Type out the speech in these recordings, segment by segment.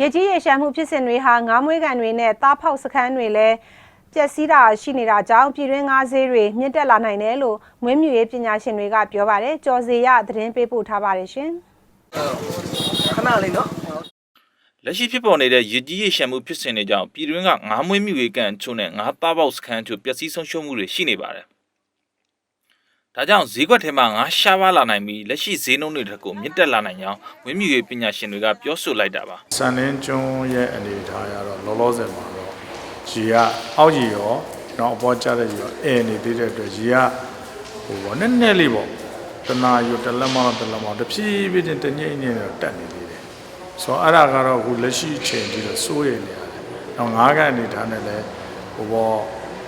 ရေကြီးရေရှမ်းမှုဖြစ်စဉ်တွေဟာငါးမွေးကန်တွေနဲ့သားဖောက်စခန်းတွေလည်းပျက်စီးတာရှိနေတာကြောင့်ပြည်တွင်းငါးဈေးတွေမြင့်တက်လာနိုင်တယ်လို့မွေးမြူရေးပညာရှင်တွေကပြောပါတယ်ကြော်စီရသတင်းပေးပို့ထားပါတယ်ရှင်ခဏလေးနော်လက်ရှိဖြစ်ပေါ်နေတဲ့ရည်ကြီးရရှမ်းမှုဖြစ်စဉ်တွေကြောင့်ပြည်တွင်းကငါးမွေးမြူရေးကန်အချို့နဲ့ငါးသားပေါက်စခန်းအချို့ပျက်စီးဆုံးရှုံးမှုတွေရှိနေပါတယ်။ ဒါကြောင့်ဈေးကွက်ထဲမှာငါးရှားပါလာနိုင်ပြီးလက်ရှိဈေးနှုန်းတွေတက်ကိုမြင့်တက်လာနိုင်ကြောင်းမွေးမြူရေးပညာရှင်တွေကပြောဆိုလိုက်တာပါစံလင်းကျွန်းရဲ့အနေအထားရတော့လောလောဆယ်မှာတော့ရေကအောက်ရေရောနောက်အပေါ်ကျတဲ့ရေရောအဲနေသေးတဲ့အတွက်ရေကဟိုပေါ့နည်းနည်းလေးပေါ့တနာယူတစ်လက်မတော့တစ်လက်မတော့တဖြည်းဖြည်းချင်းတညိမ့်ညိမ့်တော့တက်နေသေးတယ်ဆိုတော့အဲ့ဒါကတော့အခုလက်ရှိအချိန်ကြီးတော့စိုးရိမ်နေရတယ်နောက်ငါးကန်အနေထားနဲ့လည်းဟိုပေါ့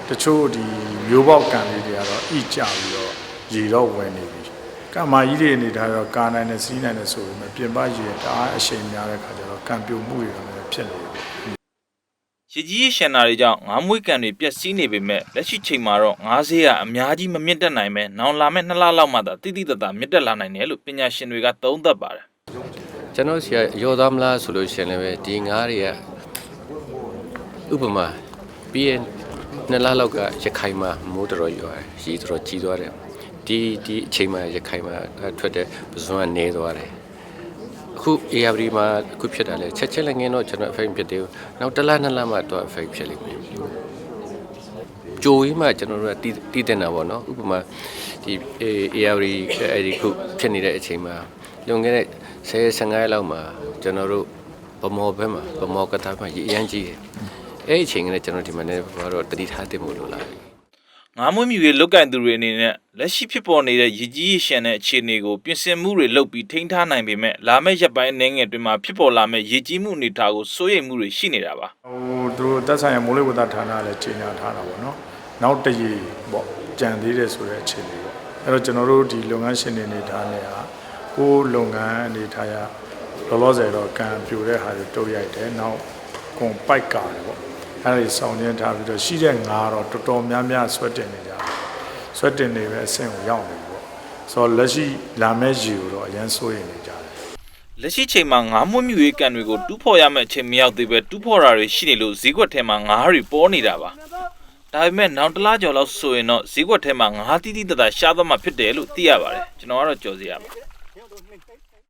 တချို့ဒီမျိုးပေါက်ကန်လေးတွေကတော့ဣကြပြီးတော့ ရေတော့ဝင်နေပြီကံမာကြီးတွေအနေထားတော့ကာနိုင်နဲ့စီးနိုင်နဲ့ဆိုပေမဲ့ပြင်ပရေတအားအရှိန်များတဲ့ခါကျတော့ကံပြိုမှုတွေလည်းဖြစ်နေတယ်။ရည်ကြီးရရှမ်းတာတွေကြောင့်ငါးမွေးကန်တွေပျက်စီးနေပေမဲ့လက်ရှိချိန်မှာတော့ငါးဈေးကအများကြီးမမြင့်တက်နိုင်ပဲနောင်လာမယ့်နှစ်လလောက်မှသာတိတိတတ်တာမြင့်တက်လာနိုင်တယ်လို့ပညာရှင်တွေကသုံးသပ်ပါတယ်။ကျွန်တော်စီကရောသားမလားဆိုလို့ရှိရင်လည်းပဲဒီငါးတွေကဥပမာပြီးရင်နှစ်လလောက်ကရခိုင်မှာမိုးတော်တော်ရွာတယ်ရီတော်တော်ကြီးသွားတယ် ဒီဒီအချိန်မှာရခိုင်မှာထွက်တဲ့ပဇွန်ကနေသွားတယ်အခု ARD မှာအခုဖြစ်တာလဲချက်ချက်လည်းငင်းတော့ကျွန်တော် effect ဖြစ်တယ်နောက်တစ်လနှစ်လမှတော့ effect ဖြစ်လိမ့်မယ်ကြိုးကြီးမှကျွန်တော်တို့ကတီးတီးတင်တာပေါ့နော်ဥပမာဒီ ARD အဲ့ဒီခုဖြစ်နေတဲ့အချိန်မှာလွန်ခဲ့တဲ့10 15ရက်လောက်မှာကျွန်တော်တို့ဗမော်ဘက်မှာဗမော်ကတားမှာရေအရန်ကြီးတယ်အဲ့ဒီအချိန်ကလည်းကျွန်တော်ဒီမှာလည်းဘာတော့တတိထားတင်ဖို့လိုလာပြီ ငါးမွေးမြူရေးလုတ်ကင်သူတွေအနေနဲ့လက်ရှိဖြစ်ပေါ်နေတဲ့ရည်ကြီးရရှမ်းတဲ့အခြေအနေကိုပြင်ဆင်မှုတွေလုပ်ပြီးထိန်းထားနိုင်ပေမဲ့လာမယ့်ရက်ပိုင်းအနေငယ်တွင်မှာဖြစ်ပေါ်လာမယ့်ရည်ကြီးမှုအနေအထားကိုစိုးရိမ်မှုတွေရှိနေတာပါဟိုသူတို့တက်ဆိုင်ရမိုးလေဝသဌာနလည်းကြီးညာထားတာပေါ့နော်နောက်တရေပေါ့ကြံသေးတယ်ဆိုတဲ့အခြေအနေပေါ့အဲ့တော့ကျွန်တော်တို့ဒီလုပ်ငန်းရှင်တွေအနေထားနဲ့ဟာကိုယ်လုပ်ငန်းအနေထားရလောလောဆယ်တော့ကံပြိုတဲ့ဟာတွေတုတ်ရိုက်တယ်နောက်ကွန်ပိုက်ကာတယ်ပေါ့ အဲ့ဒါတွေစောင့်ရင်းထားပြီးတော့ရှိတဲ့ငါတော့တော်တော်များများဆွတ်တင်နေကြတယ်ဆွတ်တင်နေပဲအဆင့်ကိုရောက်နေပြီပေါ့ဆိုတော့လက်ရှိလာမဲ့ရေကိုတော့အရင်စိုးရိမ်နေကြတယ်လက်ရှိချိန်မှာငါးမွေးမြူရေးကန်တွေကိုတူးဖော်ရမယ့်အချိန်မရောက်သေးပဲတူးဖော်တာတွေရှိနေလို့ဈေးကွက်ထဲမှာငါးတွေပေါ်နေတာပါဒါပေမဲ့နောက်တစ်လားကျော်လောက်ဆိုရင်တော့ဈေးကွက်ထဲမှာငါးတိတိတတ်တာရှားသွားမှဖြစ်တယ်လို့သိရပါတယ်ကျွန်တော်ကတော့ကြော်စီရပါ